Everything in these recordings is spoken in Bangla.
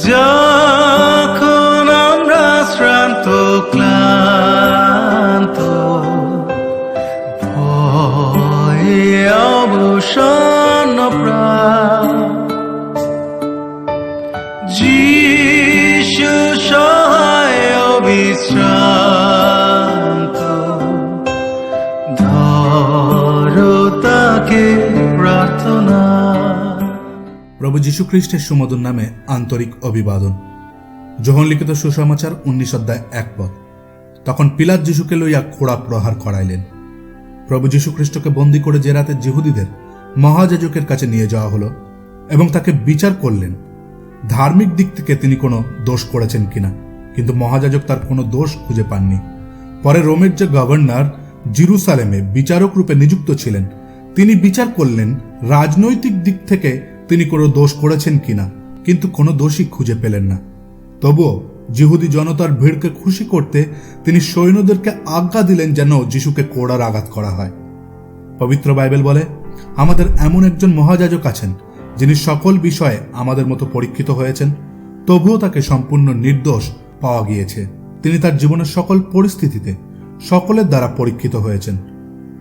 যখন আমরা শ্রান্ত ক্লান্ত ভয়ে অবসন্ন যিশু সহায় বিশ্রান্ত ধরো তাকে প্রার্থনা প্রভু যীশু খ্রিস্টের সুমধুর নামে আন্তরিক অভিবাদন। যোহন লিখিত সুসমাচার উনিশ অধ্যায় এক পদ। তখন পিলাত যিশুকে লইয়া খোড়া প্রহার করাইলেন। প্রভু যীশু খ্রিস্টকে বন্দী করে যে রাতে জিহুদীদের মহাযাজকের কাছে নিয়ে যাওয়া হলো এবং তাকে বিচার করলেন, ধার্মিক দিক থেকে তিনি কোনো দোষ করেছেন কিনা, কিন্তু মহাযাজক তার কোনো দোষ খুঁজে পাননি। পরে রোমের যে গভর্নর জিরুসালেমে বিচারক রূপে নিযুক্ত ছিলেন, তিনি বিচার করলেন রাজনৈতিক দিক থেকে তিনি কোনো দোষ করেছেন কিনা, কিন্তু কোনো দোষই খুঁজে পেলেন না। তবুও জিহুদি জনতার ভিড়কে খুশি করতে তিনি সৈন্যদেরকে আজ্ঞা দিলেন যেন যিশুকে কোড়ার আঘাত করা হয়। পবিত্র বাইবেল বলে, আমাদের এমন একজন মহাযাজক আছেন, যিনি সকল বিষয়ে আমাদের মতো পরীক্ষিত হয়েছেন, তবুও তাকে সম্পূর্ণ নির্দোষ পাওয়া গিয়েছে। তিনি তার জীবনের সকল পরিস্থিতিতে সকলের দ্বারা পরীক্ষিত হয়েছেন।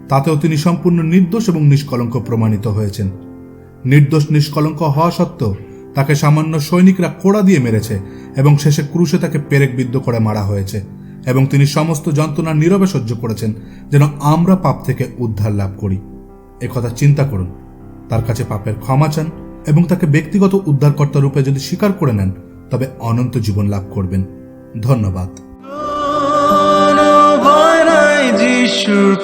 তাতেও তিনি সম্পূর্ণ নির্দোষ এবং নিষ্কলঙ্ক প্রমাণিত হয়েছেন। নির্দোষ নিষ্কলঙ্ক হওয়া সত্ত্বেও তাকে সামান্য সৈনিকরা কোড়া দিয়ে মেরেছে এবং শেষে ক্রুশে তাকে পেরেকবিদ্ধ করে মারা হয়েছে এবং তিনি সমস্ত যন্ত্রণা নীরবে সহ্য করেছেন যেন আমরা পাপ থেকে উদ্ধার লাভ করি। একথা চিন্তা করুন। তার কাছে পাপের ক্ষমা চান এবং তাকে ব্যক্তিগত উদ্ধারকর্তা রূপে যদি স্বীকার করে নেন, তবে অনন্ত জীবন লাভ করবেন। ধন্যবাদ। যিশুর